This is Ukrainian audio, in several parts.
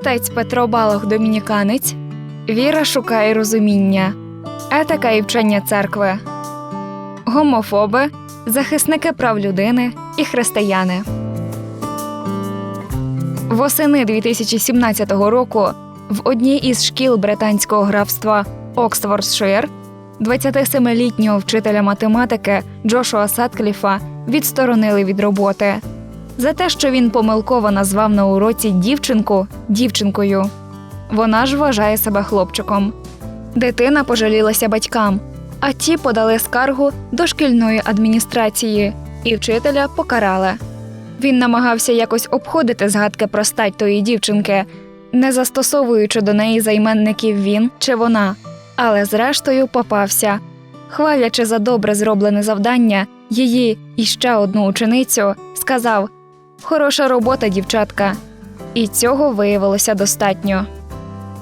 Отець Петро Балох домініканець. Віра шукає розуміння. Етика і вчення церкви. Гомофоби, захисники прав людини і християни. Восени 2017 року в одній із шкіл британського графства Оксфордшир 27-літнього вчителя математики Джошуа Саткліфа відсторонили від роботи за те, що він помилково назвав на уроці дівчинку дівчинкою. Вона ж вважає себе хлопчиком. Дитина пожалілася батькам, а ті подали скаргу до шкільної адміністрації і вчителя покарали. Він намагався якось обходити згадки про стать тої дівчинки, не застосовуючи до неї займенників він чи вона, але зрештою попався. Хвалячи за добре зроблене завдання, її і ще одну ученицю, сказав Хороша робота, дівчатка. І цього виявилося достатньо.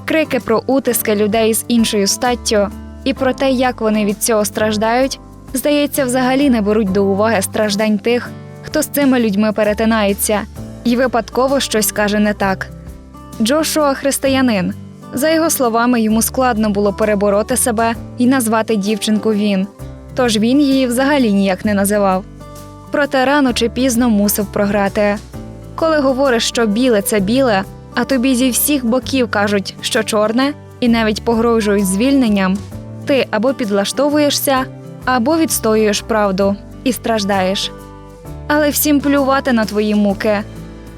Крики про утиски людей з іншою статтю і про те, як вони від цього страждають, здається, взагалі не беруть до уваги страждань тих, хто з цими людьми перетинається, і випадково щось каже не так. Джошуа християнин. За його словами, йому складно було перебороти себе і назвати дівчинку він, тож він її взагалі ніяк не називав. Проте рано чи пізно мусив програти. Коли говориш, що біле це біле, а тобі зі всіх боків кажуть, що чорне, і навіть погрожують звільненням, ти або підлаштовуєшся, або відстоюєш правду і страждаєш. Але всім плювати на твої муки.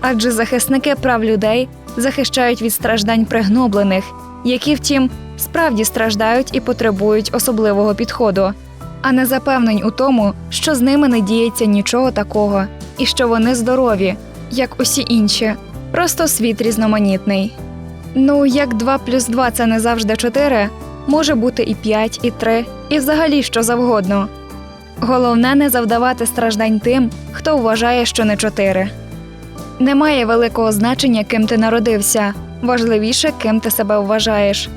Адже захисники прав людей захищають від страждань пригноблених, які, втім, справді страждають і потребують особливого підходу, а не запевнень у тому, що з ними не діється нічого такого, і що вони здорові, як усі інші, просто світ різноманітний. Ну, як 2 плюс 2 це не завжди 4, може бути і 5, і 3, і взагалі що завгодно. Головне не завдавати страждань тим, хто вважає, що не 4. Немає великого значення, ким ти народився, важливіше, ким ти себе вважаєш.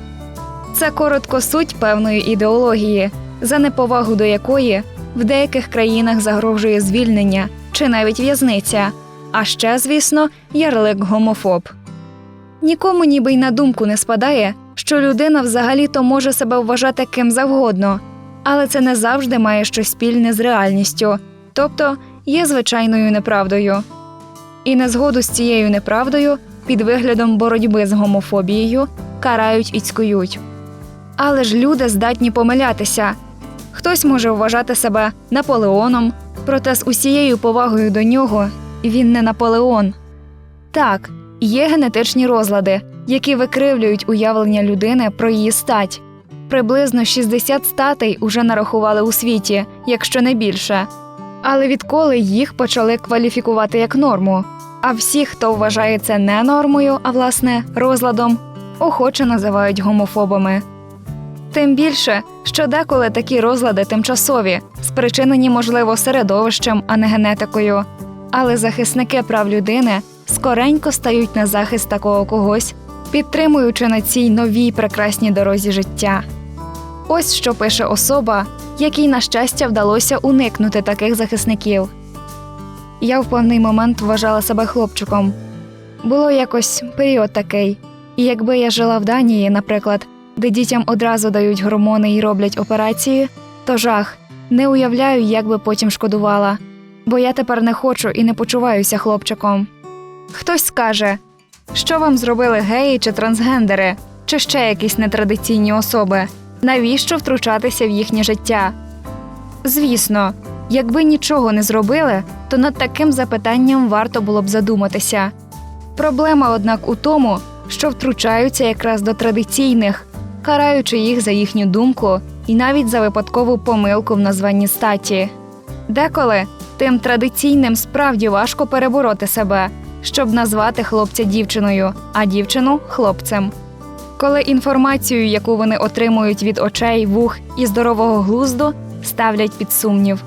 Це коротко суть певної ідеології, за неповагу до якої в деяких країнах загрожує звільнення чи навіть в'язниця, а ще, звісно, ярлик гомофоб. Нікому ніби й на думку не спадає, що людина взагалі-то може себе вважати ким завгодно, але це не завжди має щось спільне з реальністю, тобто є звичайною неправдою. І незгоду з цією неправдою під виглядом боротьби з гомофобією карають і цькують. Але ж люди здатні помилятися. Хтось може вважати себе Наполеоном, проте з усією повагою до нього він не Наполеон. Так, є генетичні розлади, які викривлюють уявлення людини про її стать. Приблизно 60 статей уже нарахували у світі, якщо не більше. Але відколи їх почали кваліфікувати як норму, а всі, хто вважає це не нормою, а власне розладом, охоче називають гомофобами. Тим більше, що деколи такі розлади тимчасові, спричинені, можливо, середовищем, а не генетикою. Але захисники прав людини скоренько стають на захист такого когось, підтримуючи на цій новій прекрасній дорозі життя. Ось що пише особа, якій, на щастя, вдалося уникнути таких захисників. Я в певний момент вважала себе хлопчиком. Було якось період такий, і якби я жила в Данії, наприклад, де дітям одразу дають гормони і роблять операції, то жах не уявляю, як би потім шкодувала, бо я тепер не хочу і не почуваюся хлопчиком. Хтось скаже, що вам зробили геї чи трансгендери, чи ще якісь нетрадиційні особи, навіщо втручатися в їхнє життя? Звісно, якби нічого не зробили, то над таким запитанням варто було б задуматися. Проблема, однак, у тому, що втручаються якраз до традиційних, караючи їх за їхню думку і навіть за випадкову помилку в названні статі. Деколи тим традиційним справді важко перебороти себе, щоб назвати хлопця дівчиною, а дівчину хлопцем. Коли інформацію, яку вони отримують від очей, вух і здорового глузду, ставлять під сумнів.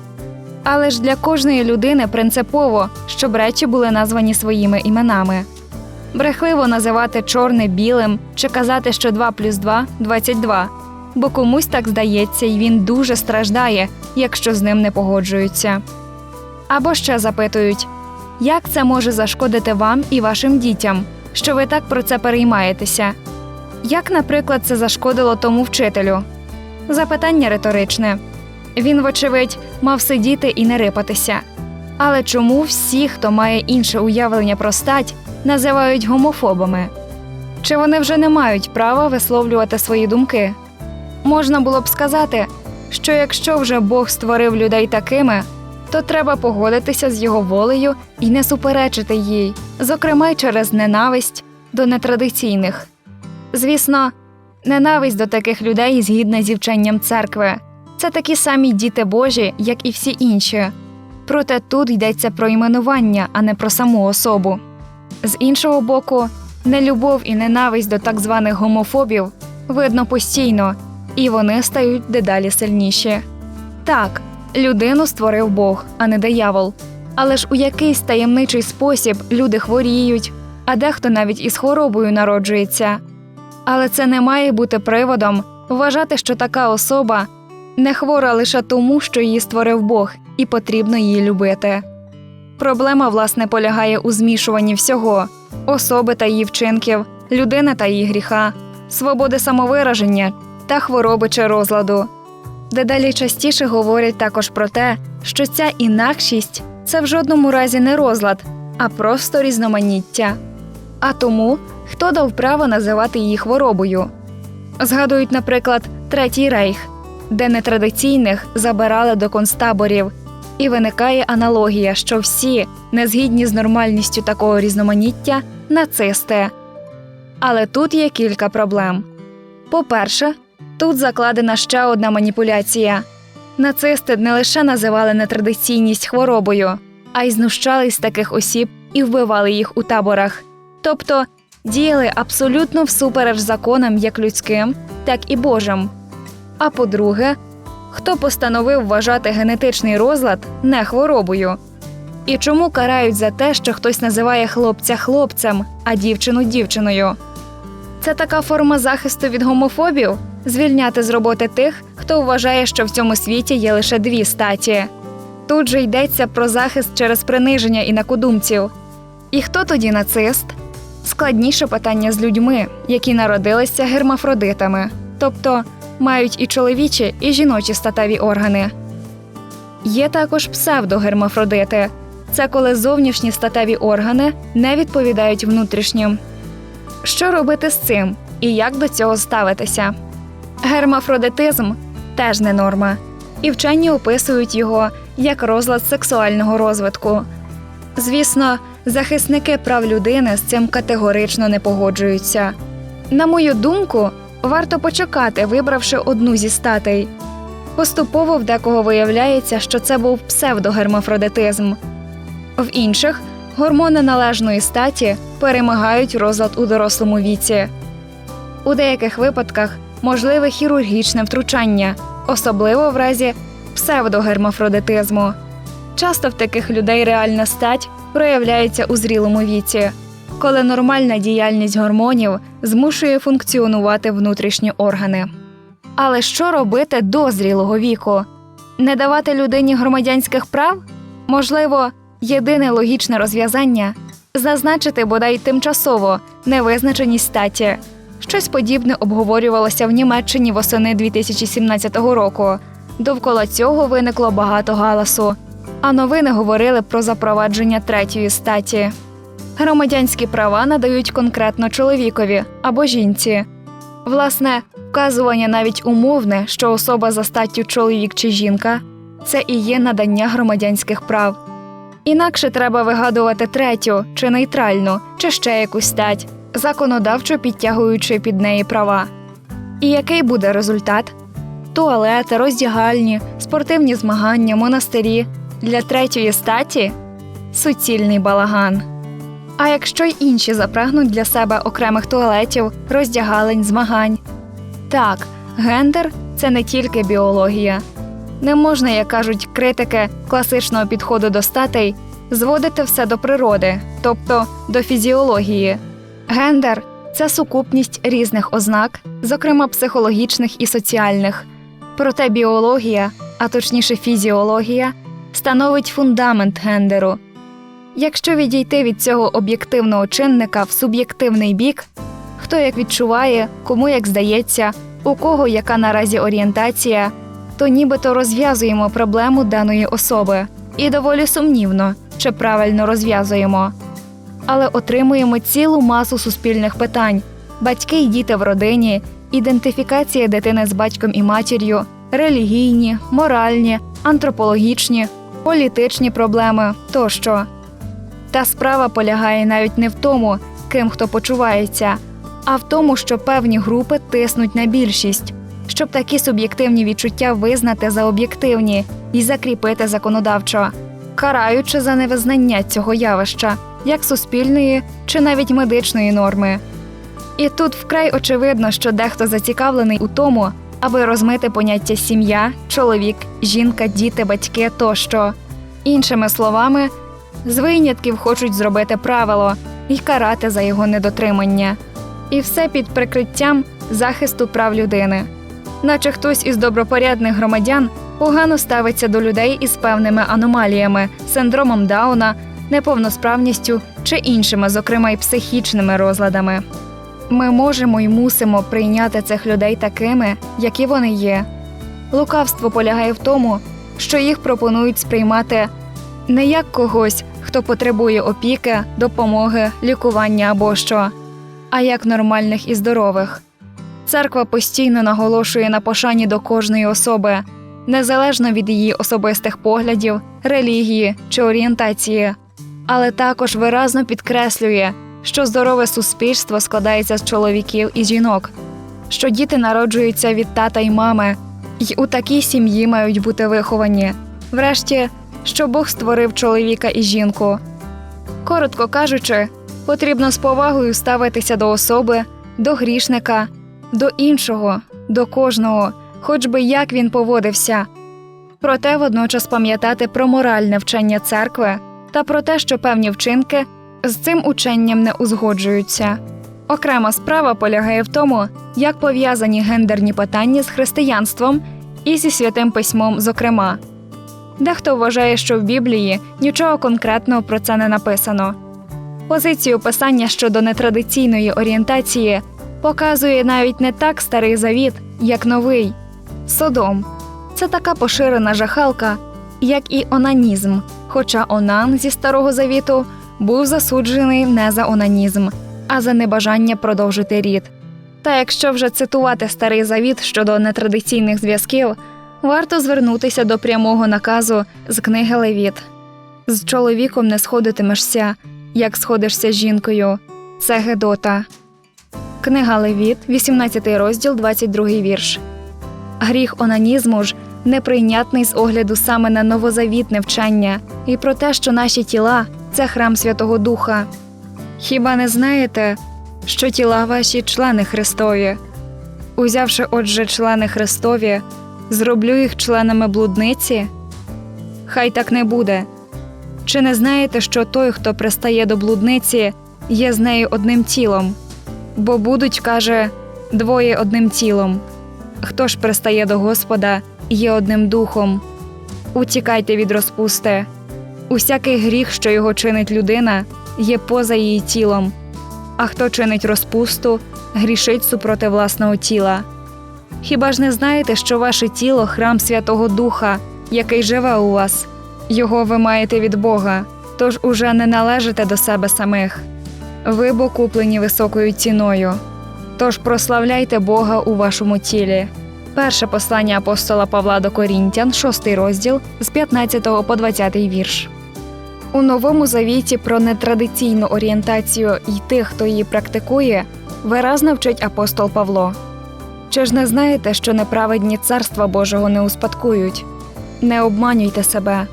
Але ж для кожної людини принципово, щоб речі були названі своїми іменами. Брехливо називати чорне білим чи казати, що 2 плюс 2 – 22, бо комусь так здається, і він дуже страждає, якщо з ним не погоджуються. Або ще запитують, як це може зашкодити вам і вашим дітям, що ви так про це переймаєтеся? Як, наприклад, це зашкодило тому вчителю? Запитання риторичне. Він, вочевидь, мав сидіти і не рипатися. Але чому всі, хто має інше уявлення про стать, називають гомофобами? Чи вони вже не мають права висловлювати свої думки? Можна було б сказати, що якщо вже Бог створив людей такими, то треба погодитися з його волею і не суперечити їй, зокрема через ненависть до нетрадиційних. Звісно, ненависть до таких людей згідна зі вченням церкви. Це такі самі діти Божі, як і всі інші. Проте тут йдеться про іменування, а не про саму особу. З іншого боку, нелюбов і ненависть до так званих гомофобів видно постійно, і вони стають дедалі сильніші. Так, людину створив Бог, а не диявол. Але ж у якийсь таємничий спосіб люди хворіють, а дехто навіть із хворобою народжується. Але це не має бути приводом вважати, що така особа не хвора лише тому, що її створив Бог, і потрібно її любити. Проблема, власне, полягає у змішуванні всього особи та її вчинків, людини та її гріха, свободи самовираження та хвороби чи розладу. Дедалі частіше говорять також про те, що ця інакшість це в жодному разі не розлад, а просто різноманіття. А тому, хто дав право називати її хворобою? Згадують, наприклад, Третій рейх, де нетрадиційних забирали до концтаборів, і виникає аналогія, що всі, не згідні з нормальністю такого різноманіття, нацисти. Але тут є кілька проблем. По-перше, тут закладена ще одна маніпуляція. Нацисти не лише називали нетрадиційність хворобою, а й знущались таких осіб і вбивали їх у таборах. Тобто діяли абсолютно всупереч законам як людським, так і Божим. А по-друге, хто постановив вважати генетичний розлад не хворобою? І чому карають за те, що хтось називає хлопця хлопцем, а дівчину дівчиною? Це така форма захисту від гомофобів звільняти з роботи тих, хто вважає, що в цьому світі є лише дві статі. Тут же йдеться про захист через приниження інакодумців. І хто тоді нацист? Складніше питання з людьми, які народилися гермафродитами, тобто мають і чоловічі, і жіночі статеві органи. Є також псевдогермафродити це коли зовнішні статеві органи не відповідають внутрішнім. Що робити з цим і як до цього ставитися? Гермафродитизм теж не норма, і вчені описують його як розлад сексуального розвитку. Звісно, захисники прав людини з цим категорично не погоджуються. На мою думку, варто почекати, вибравши одну зі статей. Поступово в декого виявляється, що це був псевдогермафродитизм. В інших гормони належної статі перемагають розлад у дорослому віці. У деяких випадках можливе хірургічне втручання, особливо в разі псевдогермафродитизму. Часто в таких людей реальна стать проявляється у зрілому віці, коли нормальна діяльність гормонів змушує функціонувати внутрішні органи. Але що робити до зрілого віку? Не давати людині громадянських прав? Можливо, єдине логічне розв'язання зазначити бодай тимчасово невизначеність статі. Щось подібне обговорювалося в Німеччині восени 2017 року. Довкола цього виникло багато галасу, а новини говорили про запровадження третьої статі. Громадянські права надають конкретно чоловікові або жінці. Власне, вказування навіть умовне, що особа за статтю чоловік чи жінка це і є надання громадянських прав. Інакше треба вигадувати третю чи нейтральну, чи ще якусь стать, законодавчо підтягуючи під неї права. І який буде результат? Туалети, роздягальні, спортивні змагання, монастирі для третьої статі суцільний балаган. А якщо й інші запрагнуть для себе окремих туалетів, роздягалень, змагань. Так, гендер це не тільки біологія. Не можна, як кажуть критики класичного підходу до статей, зводити все до природи, тобто до фізіології. Гендер це сукупність різних ознак, зокрема психологічних і соціальних. Проте біологія, а точніше фізіологія, становить фундамент гендеру. Якщо відійти від цього об'єктивного чинника в суб'єктивний бік, хто як відчуває, кому як здається, у кого яка наразі орієнтація, то нібито розв'язуємо проблему даної особи і доволі сумнівно, чи правильно розв'язуємо. Але отримуємо цілу масу суспільних питань: батьки й діти в родині, ідентифікація дитини з батьком і матір'ю, релігійні, моральні, антропологічні, політичні проблеми тощо. Та справа полягає навіть не в тому, ким хто почувається, а в тому, що певні групи тиснуть на більшість, щоб такі суб'єктивні відчуття визнати за об'єктивні і закріпити законодавчо, караючи за невизнання цього явища як суспільної чи навіть медичної норми. І тут вкрай очевидно, що дехто зацікавлений у тому, аби розмити поняття сім'я, чоловік, жінка, діти, батьки тощо. Іншими словами, з винятків хочуть зробити правило і карати за його недотримання. І все під прикриттям захисту прав людини. Наче хтось із добропорядних громадян погано ставиться до людей із певними аномаліями, синдромом Дауна, неповносправністю чи іншими, зокрема й психічними розладами. Ми можемо й мусимо прийняти цих людей такими, які вони є. Лукавство полягає в тому, що їх пропонують сприймати не як когось, хто потребує опіки, допомоги, лікування або що, а як нормальних і здорових. Церква постійно наголошує на пошані до кожної особи, незалежно від її особистих поглядів, релігії чи орієнтації, але також виразно підкреслює, що здорове суспільство складається з чоловіків і жінок, що діти народжуються від тата й мами, й у такій сім'ї мають бути виховані. Врешті, що Бог створив чоловіка і жінку. Коротко кажучи, потрібно з повагою ставитися до особи, до грішника, до іншого, до кожного, хоч би як він поводився. Проте водночас пам'ятати про моральне вчення церкви та про те, що певні вчинки з цим ученням не узгоджуються. Окрема справа полягає в тому, як пов'язані гендерні питання з християнством і зі святим письмом, зокрема. Дехто вважає, що в Біблії нічого конкретного про це не написано. Позицію писання щодо нетрадиційної орієнтації показує навіть не так старий завіт, як новий Содом. Це така поширена жахалка, як і онанізм, хоча онан зі старого завіту був засуджений не за онанізм, а за небажання продовжити рід. Та якщо вже цитувати старий завіт щодо нетрадиційних зв'язків, варто звернутися до прямого наказу з книги Левіт. З чоловіком не сходитимешся, як сходишся з жінкою. Це Гедота. Книга Левіт, 18 розділ, 22 вірш. Гріх онанізму ж неприйнятний з огляду саме на новозавітне вчення і про те, що наші тіла це храм Святого Духа. Хіба не знаєте, що тіла ваші члени Христові? Узявши, отже, члени Христові, зроблю їх членами блудниці? Хай так не буде. Чи не знаєте, що той, хто пристає до блудниці, є з нею одним тілом? Бо будуть, каже, двоє одним тілом. Хто ж пристає до Господа, є одним духом. Утікайте від розпусти. Усякий гріх, що його чинить людина, є поза її тілом. А хто чинить розпусту, грішить супроти власного тіла. Хіба ж не знаєте, що ваше тіло храм Святого Духа, який живе у вас? Його ви маєте від Бога, тож уже не належите до себе самих. Ви бо куплені високою ціною. Тож прославляйте Бога у вашому тілі. Перше послання апостола Павла до Корінтян, 6 розділ з 15 по 20 вірш. У новому завіті про нетрадиційну орієнтацію й тих, хто її практикує, виразно вчить апостол Павло. Чи ж не знаєте, що неправедні царства Божого не успадкують? Не обманюйте себе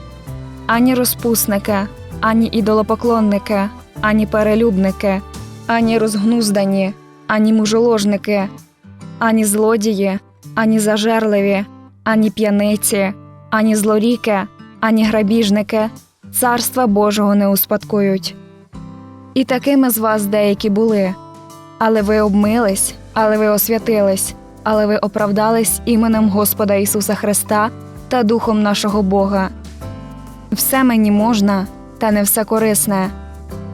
ані розпусники, ані ідолопоклонники, ані перелюбники, ані розгнуздані, ані мужоложники, ані злодії, ані зажерливі, ані п'яниці, ані злоріки, ані грабіжники царства Божого не успадкують. І такими з вас деякі були. Але ви обмились, але ви освятились, але ви оправдались іменем Господа Ісуса Христа та Духом нашого Бога. Все мені можна, та не все корисне.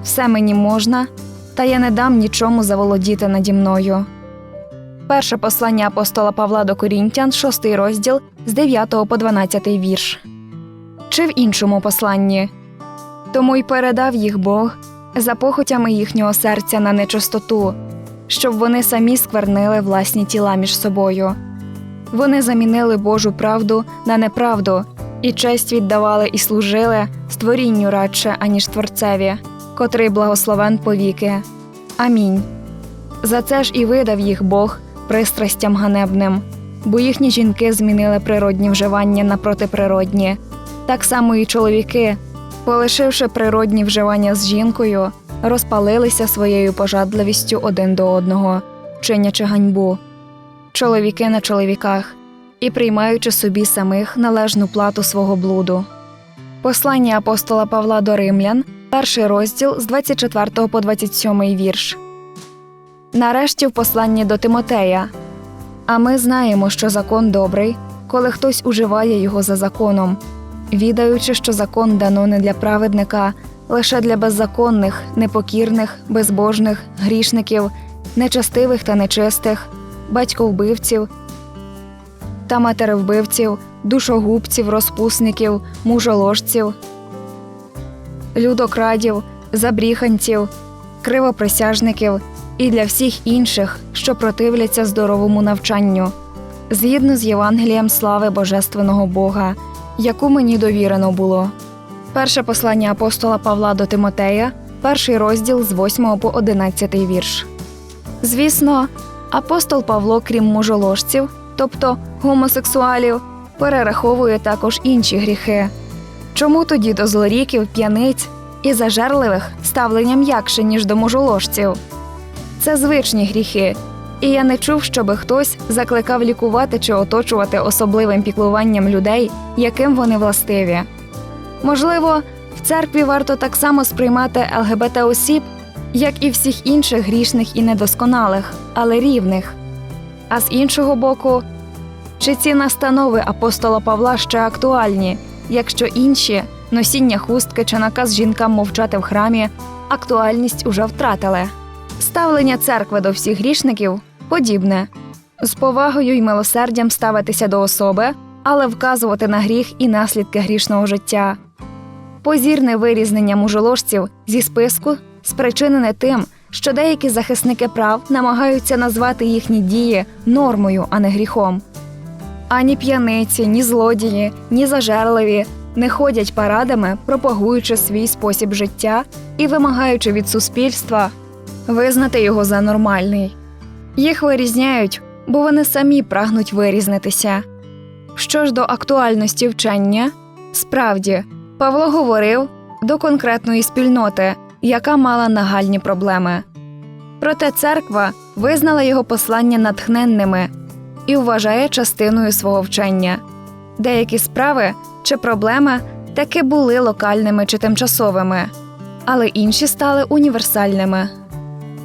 Все мені можна, та я не дам нічому заволодіти наді мною. Перше послання апостола Павла до Корінтян, 6 розділ з 9 по 12 вірш. Чи в іншому посланні. Тому й передав їх Бог за похотями їхнього серця на нечистоту, щоб вони самі сквернили власні тіла між собою. Вони замінили Божу правду на неправду і честь віддавали і служили створінню радше, аніж творцеві, котрий благословен повіки. Амінь. За це ж і видав їх Бог пристрастям ганебним, бо їхні жінки змінили природні вживання на протиприродні. Так само і чоловіки, полишивши природні вживання з жінкою, розпалилися своєю пожадливістю один до одного, чинячи ганьбу. Чоловіки на чоловіках і приймаючи собі самих належну плату свого блуду. Послання апостола Павла до Римлян, перший розділ з 24 по 27 вірш. Нарешті в посланні до Тимотея. А ми знаємо, що закон добрий, коли хтось уживає його за законом, відаючи, що закон дано не для праведника, лише для беззаконних, непокірних, безбожних, грішників, нечестивих та нечистих, батьковбивців та матеревбивців, душогубців, розпусників, мужоложців, людокрадів, забріханців, кривоприсяжників і для всіх інших, що противляться здоровому навчанню, згідно з Євангелієм слави Божественного Бога, яку мені довірено було. Перше послання апостола Павла до Тимотея, перший розділ з 8 по 11 вірш. Звісно, апостол Павло, крім мужоложців, тобто гомосексуалів, перераховує також інші гріхи. Чому тоді до злоріків, п'яниць і зажерливих ставлення м'якше, ніж до мужоложців? Це звичні гріхи, і я не чув, щоби хтось закликав лікувати чи оточувати особливим піклуванням людей, яким вони властиві. Можливо, в церкві варто так само сприймати ЛГБТ осіб, як і всіх інших грішних і недосконалих, але рівних. А з іншого боку, чи ці настанови апостола Павла ще актуальні, якщо інші носіння хустки чи наказ жінкам мовчати в храмі актуальність уже втратили? Ставлення церкви до всіх грішників подібне з повагою й милосердям ставитися до особи, але вказувати на гріх і наслідки грішного життя. Позірне вирізнення мужоложців зі списку спричинене тим, що деякі захисники прав намагаються назвати їхні дії нормою, а не гріхом. Ані п'яниці, ні злодії, ні зажерливі не ходять парадами, пропагуючи свій спосіб життя і вимагаючи від суспільства визнати його за нормальний. Їх вирізняють, бо вони самі прагнуть вирізнитися. Що ж до актуальності вчення, справді, Павло говорив до конкретної спільноти, яка мала нагальні проблеми. Проте церква визнала його послання натхненними і вважає частиною свого вчення. Деякі справи чи проблеми таки були локальними чи тимчасовими, але інші стали універсальними.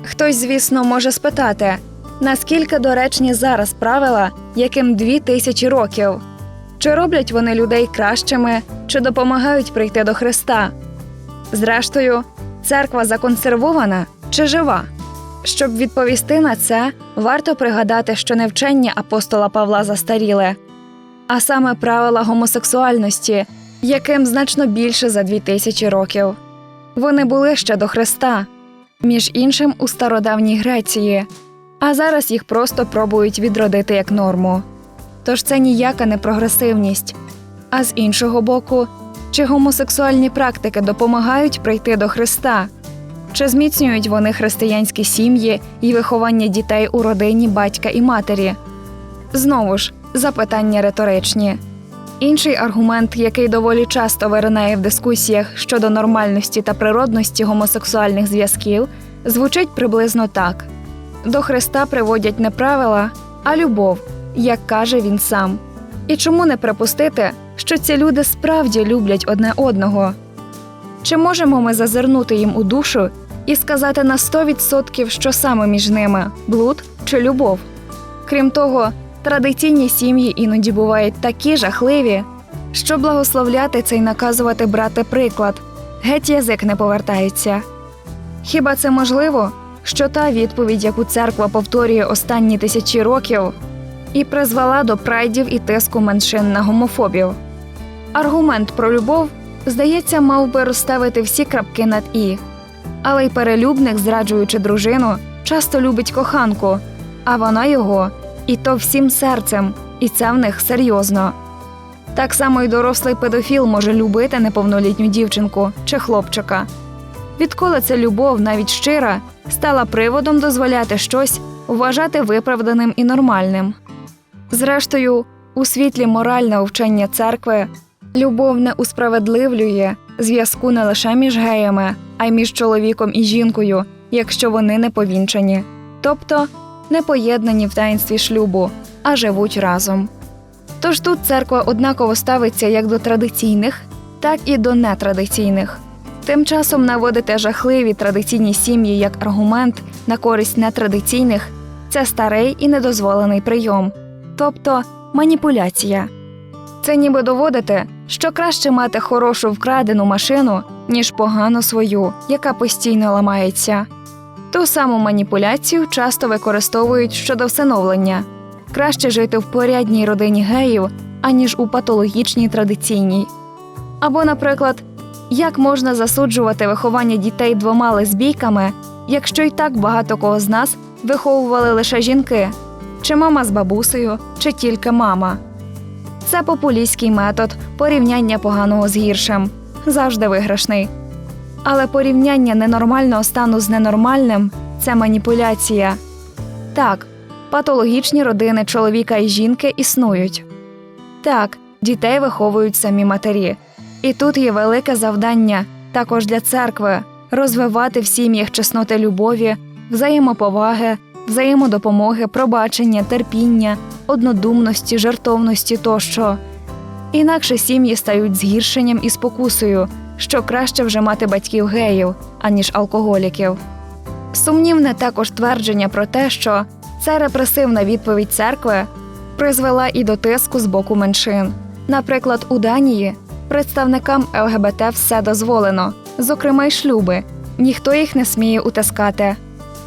Хтось, звісно, може спитати, наскільки доречні зараз правила, яким дві тисячі років, чи роблять вони людей кращими, чи допомагають прийти до Христа. Зрештою, церква законсервована чи жива. Щоб відповісти на це, варто пригадати, що не вчення апостола Павла застаріле, а саме правила гомосексуальності, яким значно більше за дві тисячі років. Вони були ще до Христа, між іншим у стародавній Греції, а зараз їх просто пробують відродити як норму. Тож це ніяка не прогресивність. А з іншого боку, чи гомосексуальні практики допомагають прийти до Христа? Чи зміцнюють вони християнські сім'ї і виховання дітей у родині батька і матері? Знову ж, запитання риторичні. Інший аргумент, який доволі часто виринає в дискусіях щодо нормальності та природності гомосексуальних зв'язків, звучить приблизно так: до Христа приводять не правила, а любов, як каже він сам. І чому не припустити, що ці люди справді люблять одне одного? Чи можемо ми зазирнути їм у душу і сказати на 100%, що саме між ними блуд чи любов? Крім того, традиційні сім'ї іноді бувають такі жахливі, що благословляти це й наказувати брати приклад Геть язик не повертається. Хіба це можливо, що та відповідь, яку церква повторює останні тисячі років, і призвела до прайдів і тиску меншин на гомофобів? Аргумент про любов, здається, мав би розставити всі крапки над і. Але й перелюбник, зраджуючи дружину, часто любить коханку, а вона його, і то всім серцем, і це в них серйозно. Так само й дорослий педофіл може любити неповнолітню дівчинку чи хлопчика. Відколи ця любов, навіть щира, стала приводом дозволяти щось вважати виправданим і нормальним. Зрештою, у світлі морального вчення церкви любов не усправедливлює зв'язку не лише між геями, а й між чоловіком і жінкою, якщо вони не повінчані, тобто не поєднані в таїнстві шлюбу, а живуть разом. Тож тут церква однаково ставиться як до традиційних, так і до нетрадиційних. Тим часом наводити жахливі традиційні сім'ї як аргумент на користь нетрадиційних це старий і недозволений прийом, тобто маніпуляція. Це ніби доводити, що краще мати хорошу вкрадену машину, ніж погану свою, яка постійно ламається. Ту саму маніпуляцію часто використовують щодо всиновлення краще жити в порядній родині геїв, аніж у патологічній традиційній. Або, наприклад, як можна засуджувати виховання дітей двома лесбійками, якщо й так багато кого з нас виховували лише жінки, чи мама з бабусею, чи тільки мама. Це популістський метод порівняння поганого з гіршим, завжди виграшний. Але порівняння ненормального стану з ненормальним це маніпуляція. Так, патологічні родини чоловіка і жінки існують. Так, дітей виховують самі матері. І тут є велике завдання також для церкви розвивати в сім'ях чесноти любові, взаємоповаги, взаємодопомоги, пробачення, терпіння, однодумності, жертовності тощо. Інакше сім'ї стають згіршенням і спокусою, що краще вже мати батьків геїв, аніж алкоголіків. Сумнівне також твердження про те, що ця репресивна відповідь церкви призвела і до тиску з боку меншин. Наприклад, у Данії представникам ЛГБТ все дозволено, зокрема й шлюби, ніхто їх не сміє утискати.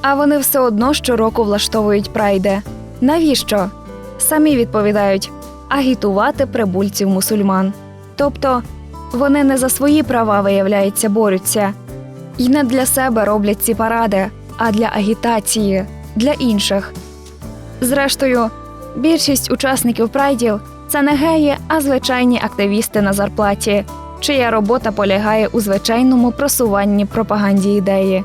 А вони все одно щороку влаштовують прайди. Навіщо? Самі відповідають агітувати прибульців мусульман. Тобто вони не за свої права, виявляється, борються, і не для себе роблять ці паради, а для агітації, для інших. Зрештою, більшість учасників прайдів це не геї, а звичайні активісти на зарплаті, чия робота полягає у звичайному просуванні пропаганді ідеї.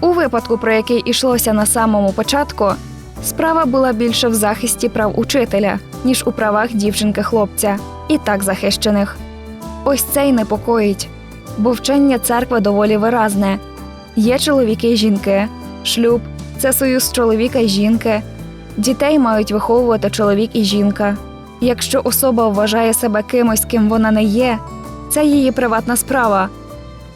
У випадку, про який ішлося на самому початку, справа була більше в захисті прав учителя, ніж у правах дівчинки-хлопця, і так захищених. Ось це й непокоїть, бо вчення церкви доволі виразне є чоловіки й жінки, шлюб це союз чоловіка й жінки, дітей мають виховувати чоловік і жінка. Якщо особа вважає себе кимось, ким вона не є, це її приватна справа.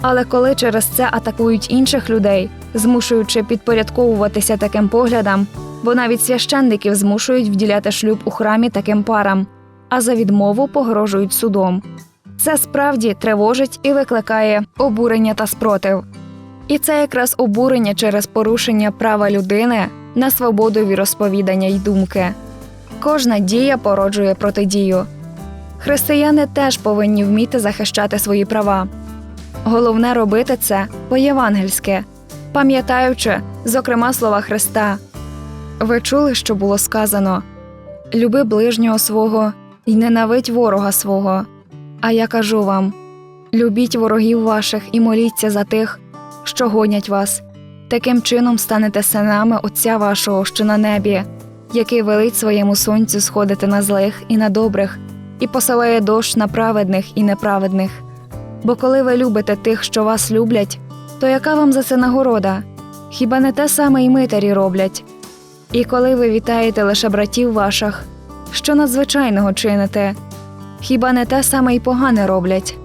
Але коли через це атакують інших людей, змушуючи підпорядковуватися таким поглядам, бо навіть священників змушують вділяти шлюб у храмі таким парам, а за відмову погрожують судом. Це справді тривожить і викликає обурення та спротив. І це якраз обурення через порушення права людини на свободу віросповідання й думки. Кожна дія породжує протидію. Християни теж повинні вміти захищати свої права. Головне робити це по-євангельськи, пам'ятаючи, зокрема, слова Христа. Ви чули, що було сказано люби ближнього свого і ненавидь ворога свого. А я кажу вам любіть ворогів ваших і моліться за тих, що гонять вас. Таким чином станете синами Отця вашого, що на небі, який велить своєму сонцю сходити на злих і на добрих, і посилає дощ на праведних і неправедних. Бо коли ви любите тих, що вас люблять, то яка вам за це нагорода? Хіба не те саме й митарі роблять? І коли ви вітаєте лише братів ваших, що надзвичайного чините, хіба не те саме й погане роблять?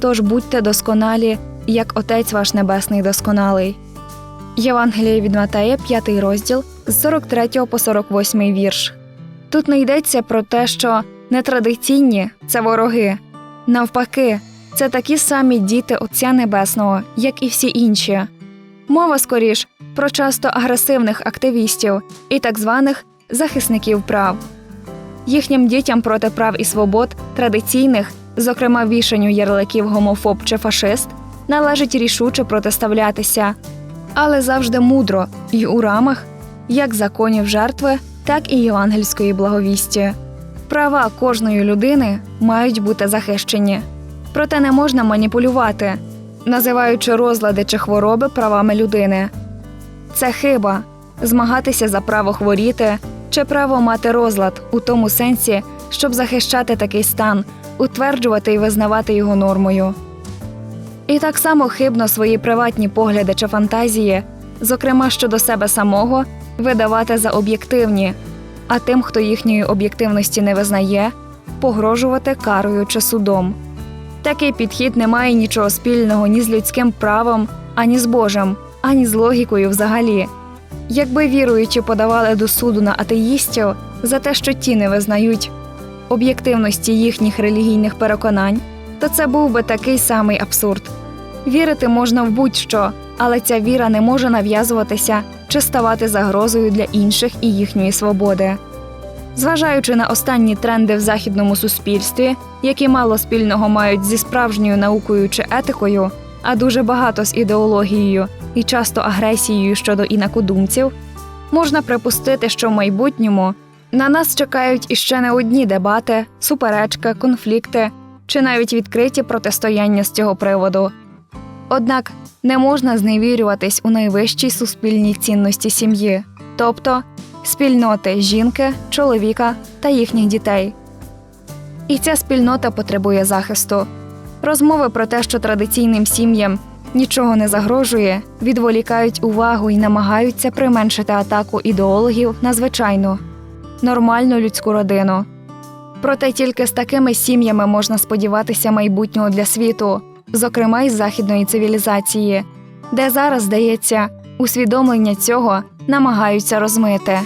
Тож будьте досконалі, як Отець ваш Небесний досконалий. Євангеліє від Матея, 5 розділ з 43 по 48 вірш. Тут не йдеться про те, що нетрадиційні це вороги. Навпаки, це такі самі діти Отця Небесного, як і всі інші. Мова скоріш про часто агресивних активістів і так званих захисників прав. Їхнім дітям проти прав і свобод традиційних, зокрема вішанню ярликів гомофоб чи фашист, належить рішуче протиставлятися, але завжди мудро і у рамах як законів жертви, так і євангельської благовісті. Права кожної людини мають бути захищені, проте не можна маніпулювати, називаючи розлади чи хвороби правами людини. Це хиба змагатися за право хворіти чи право мати розлад у тому сенсі, щоб захищати такий стан, утверджувати і визнавати його нормою. І так само хибно свої приватні погляди чи фантазії, зокрема щодо себе самого, видавати за об'єктивні, а тим, хто їхньої об'єктивності не визнає, погрожувати карою чи судом. Такий підхід не має нічого спільного ні з людським правом, ані з Божим, ані з логікою взагалі. Якби віруючі подавали до суду на атеїстів за те, що ті не визнають об'єктивності їхніх релігійних переконань, то це був би такий самий абсурд. Вірити можна в будь-що, але ця віра не може нав'язуватися чи ставати загрозою для інших і їхньої свободи. Зважаючи на останні тренди в західному суспільстві, які мало спільного мають зі справжньою наукою чи етикою, а дуже багато з ідеологією і часто агресією щодо інакодумців, можна припустити, що в майбутньому на нас чекають іще не одні дебати, суперечки, конфлікти чи навіть відкриті протистояння з цього приводу. Однак не можна зневірюватись у найвищій суспільній цінності сім'ї, тобто спільноти жінки, чоловіка та їхніх дітей. І ця спільнота потребує захисту. Розмови про те, що традиційним сім'ям нічого не загрожує, відволікають увагу і намагаються применшити атаку ідеологів на звичайну, нормальну людську родину. Проте тільки з такими сім'ями можна сподіватися майбутнього для світу, зокрема із західної цивілізації, де зараз, здається, усвідомлення цього намагаються розмити.